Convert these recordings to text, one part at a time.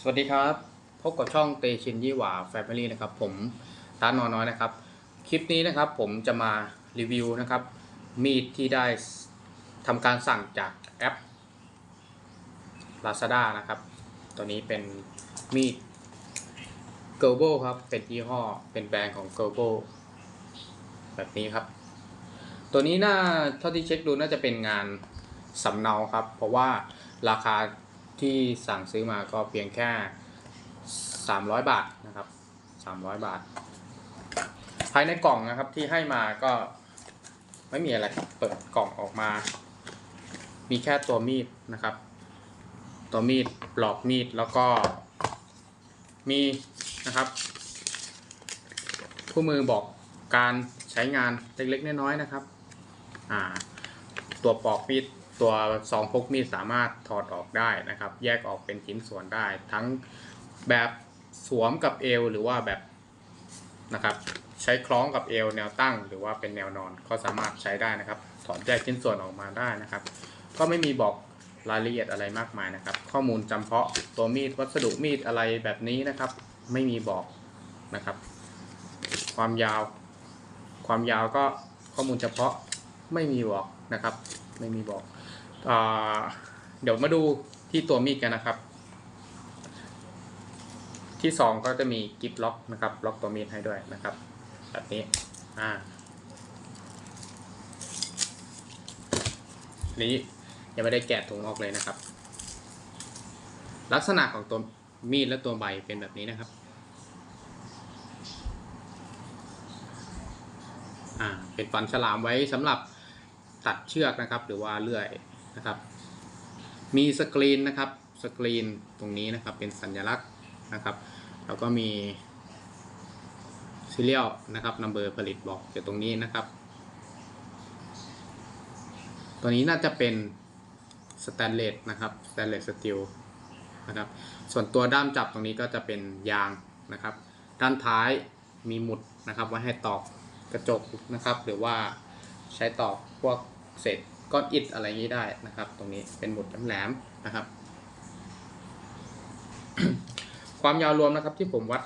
สวัสดีครับ พบกับช่องเตชินยี่หว่าแฟมิลี่นะครับ ผมตานอนน้อยนะครับ คลิปนี้นะครับผมจะมารีวิวนะครับ มีดที่ได้ทำการสั่งจากแอป Lazada นะครับ ตัวนี้เป็นมีด g o b o ครับ เป็นยี่ห้อเป็นแบรนด์ของ g o b o แบบนี้ครับ ตัวนี้น่าเท่าที่เช็คดูน่าจะเป็นงานสำเนาครับ เพราะว่าราคา ที่สั่งซื้อมาก็เพียงแค่ 300 บาทนะครับ 300 บาท ภายในกล่องนะครับที่ให้มาก็ไม่มีอะไรครับเปิดกล่องออกมา มีแค่ตัวมีดนะครับ ตัวมีดปลอกมีดแล้วก็มีนะครับคู่มือบอกการใช้งานเล็กๆน้อยๆนะครับ ตัวปลอกมีด ตัวซองพกมีดสามารถถอดออกได้นะครับ แยกออกเป็นชิ้นส่วนได้ ทั้งแบบสวมกับเอวหรือว่าแบบนะครับใช้คล้องกับเอวแนวตั้ง หรือว่าเป็นแนวนอนก็สามารถใช้ได้นะครับ ถอดแยกชิ้นส่วนออกมาได้นะครับ ก็ไม่มีบอกรายละเอียดอะไรมากมายนะครับ ข้อมูลจำเพาะตัวมีดวัสดุมีดอะไรแบบนี้นะครับ ไม่มีบอกนะครับ ความยาว ความยาวก็ข้อมูลเฉพาะไม่มีบอกนะครับ ไม่มีบอก เดี๋ยวมาดูที่ตัวมีดกันนะครับ ที่สองก็จะมีกิฟล็อกนะครับ ล็อกตัวมีดให้ด้วยนะครับ แบบนี้อ่านี้ยังไม่ได้แกะถุงออกเลยนะครับ ลักษณะของตัวมีดและตัวใบเป็นแบบนี้นะครับอ่าเป็นฟันฉลามไว้สำหรับตัดเชือกนะครับ หรือว่าเลื่อย นะครับ มีสกรีนนะครับสกรีนตรงนี้นะครับเป็นสัญลักษณ์นะครับแล้วก็มีซีเรียลนะครับนัมเบอร์ผลิตบอกอยู่ตรงนี้นะครับ ตัวนี้น่าจะเป็นสแตนเลสนะครับสแตนเลสสตีลนะครับส่วนตัวด้ามจับตรงนี้ก็จะเป็นยางนะครับ ด้านท้ายมีหมุดนะครับไว้ให้ตอกกระจกนะครับ หรือว่าใช้ตอกพวกเศษ ก้อนอิฐอะไรอย่างนี้ได้นะครับ ตรงนี้เป็นหมุดแหลมๆนะครับ ความยาวรวมนะครับที่ผมวัด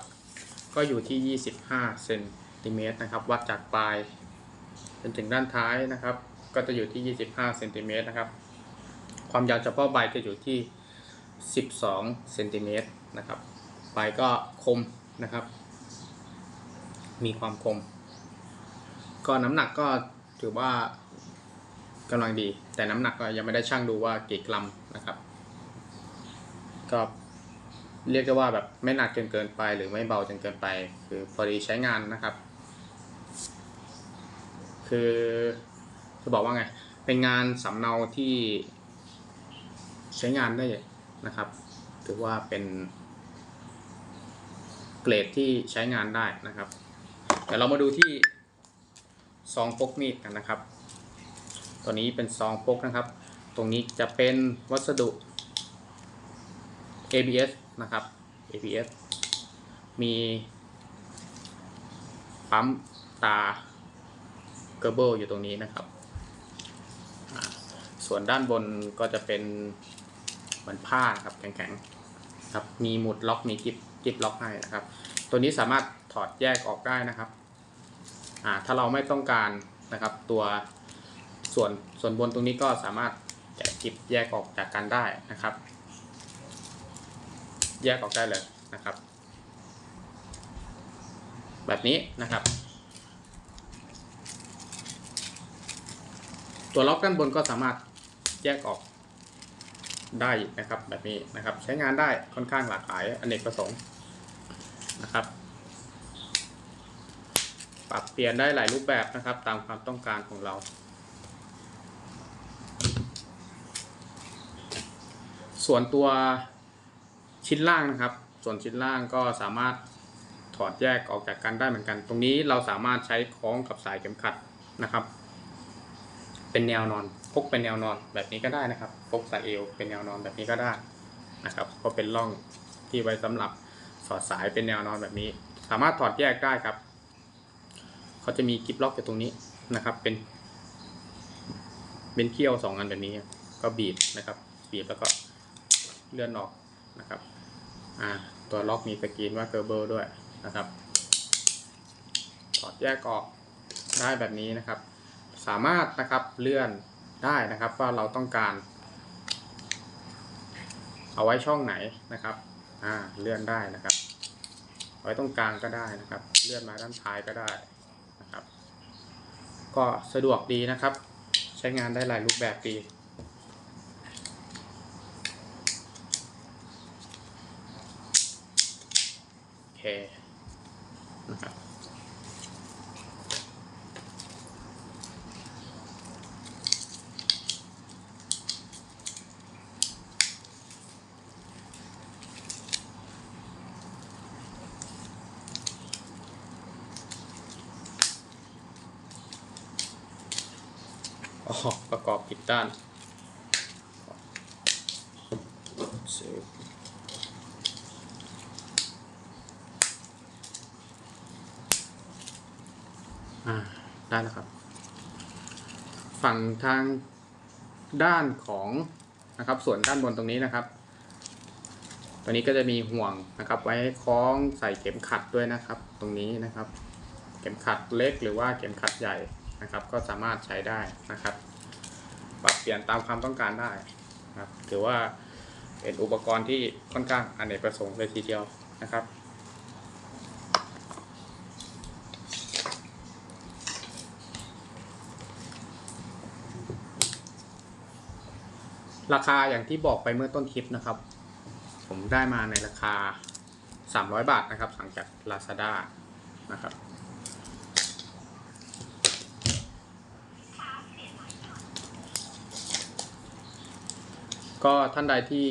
ก็อยู่ที่ 25เซนติเมตรนะครับวัดจากปลายจนถึงด้านท้ายนะครับ ก็จะอยู่ที่ 25เซนติเมตรนะครับ ความยาวเฉพาะใบจะอยู่ที่ 12เซนติเมตรนะครับใบก็คมนะครับ มีความคม ก็น้ำหนักก็ถือว่า กำลังดี แต่น้ำหนักก็ยังไม่ได้ชั่งดูว่ากี่กรัมนะครับ ก็เรียกได้ว่าแบบไม่หนักจนเกินไปหรือไม่เบาจนเกินไป คือพอดีใช้งานนะครับ คือจะบอกว่าไง เป็นงานสำเนาที่ใช้งานได้นะครับ ถือว่าเป็นเกรดที่ใช้งานได้นะครับ เดี๋ยวเรามาดูที่ซองพกมีดกันนะครับ ตัวนี้เป็นซองพกนะครับ ตรงนี้จะเป็นวัสดุ ABS นะครับ ABS มีปั๊มตาเกอร์เบิลอยู่ตรงนี้นะครับ ส่วนด้านบนก็จะเป็นเหมือนผ้าครับแข็งๆครับ มีหมุดล็อกมีกิบกิบล็อกให้นะครับ ตัวนี้สามารถถอดแยกออกได้นะครับถ้าเราไม่ต้องการนะครับตัว ส่วนส่วนบนตรงนี้ก็สามารถแกะกิบแยกออกจากกันได้นะครับ แยกออกได้เลยนะครับ แบบนี้นะครับ ตัวล็อกด้านบนก็สามารถแยกออกได้นะครับแบบนี้นะครับใช้งานได้ค่อนข้างหลากหลายอเนกประสงค์นะครับ ปรับเปลี่ยนได้หลายรูปแบบนะครับตามความต้องการของเรา ส่วนตัวชิ้นล่างนะครับ ส่วนชิ้นล่างก็สามารถถอดแยกออกจากกันได้เหมือนกัน ตรงนี้เราสามารถใช้คล้องกับสายเข็มขัดนะครับ เป็นแนวนอนพกเป็นแนวนอนแบบนี้ก็ได้นะครับพกสายเอวเป็นแนวนอนแบบนี้ก็ได้นะครับ ก็เป็นร่องที่ไว้สำหรับสอดสายเป็นแนวนอนแบบนี้ สามารถถอดแยกได้ครับเขาจะมีกิฟล็อกอยู่ตรงนี้นะครับ เป็นเป็นเขี้ยวสองอันแบบนี้ก็บีบนะครับ บีบแล้วก็ เลื่อนออกนะครับอ่าตัวล็อกมีสกรีนว่าเกอร์เบิลด้วยนะครับถอดแยกออกได้แบบนี้นะครับ สามารถนะครับเลื่อนได้นะครับว่าเราต้องการ เอาไว้ช่องไหนนะครับอ่าเลื่อนได้นะครับ ไว้ตรงกลางก็ได้นะครับ เลื่อนมาด้านท้ายก็ได้นะครับ ก็สะดวกดีนะครับ ใช้งานได้หลายรูปแบบดี โอเคนะครับอ๋อประกอบผิดด้านเซฟ อ่าได้แล้วครับ ฝั่งทางด้านของนะครับ ส่วนด้านบนตรงนี้นะครับ ตัวนี้ก็จะมีห่วงนะครับ ไว้คล้องใส่เข็มขัดด้วยนะครับ ตรงนี้นะครับ เข็มขัดเล็กหรือว่าเข็มขัดใหญ่นะครับ ก็สามารถใช้ได้นะครับ ปรับเปลี่ยนตามความต้องการได้นะครับถือว่าเป็นอุปกรณ์ที่ค่อนข้างอเนกประสงค์เลยทีเดียวนะครับ ราคาอย่างที่บอกไปเมื่อต้นคลิปนะครับ ผมได้มาในราคา 300 บาทนะครับ สั่งจาก Lazada นะครับก็ท่านใดที่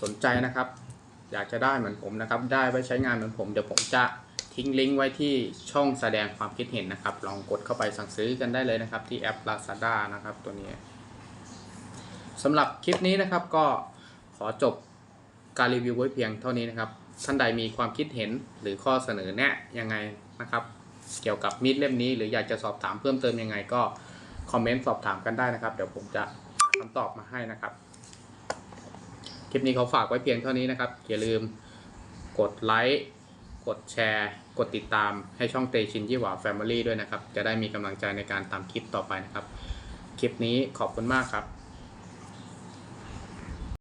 สนใจนะครับ อยากจะได้เหมือนผมนะครับ ได้ไว้ใช้งานเหมือนผมเดี๋ยวผมจะทิ้งลิงก์ไว้ที่ช่องแสดงความคิดเห็นนะครับ ลองกดเข้าไปสั่งซื้อกันได้เลยนะครับ ที่แอป Lazada นะครับตัวนี้ สำหรับคลิปนี้นะครับก็ขอจบการรีวิวไว้เพียงเท่านี้นะครับ ท่านใดมีความคิดเห็นหรือข้อเสนอแนะยังไงนะครับ เกี่ยวกับมีดเล่มนี้ หรืออยากจะสอบถามเพิ่มเติมยังไงก็คอมเมนต์สอบถามกันได้นะครับ เดี๋ยวผมจะคำตอบมาให้นะครับ คลิปนี้เขาฝากไว้เพียงเท่านี้นะครับ อย่าลืมกดไลค์กดแชร์ กดติดตามให้ช่องเตชินยี่หว่าแฟมิลี่ด้วยนะครับ จะได้มีกำลังใจในการตามคลิปต่อไปนะครับ คลิปนี้ขอบคุณมากครับ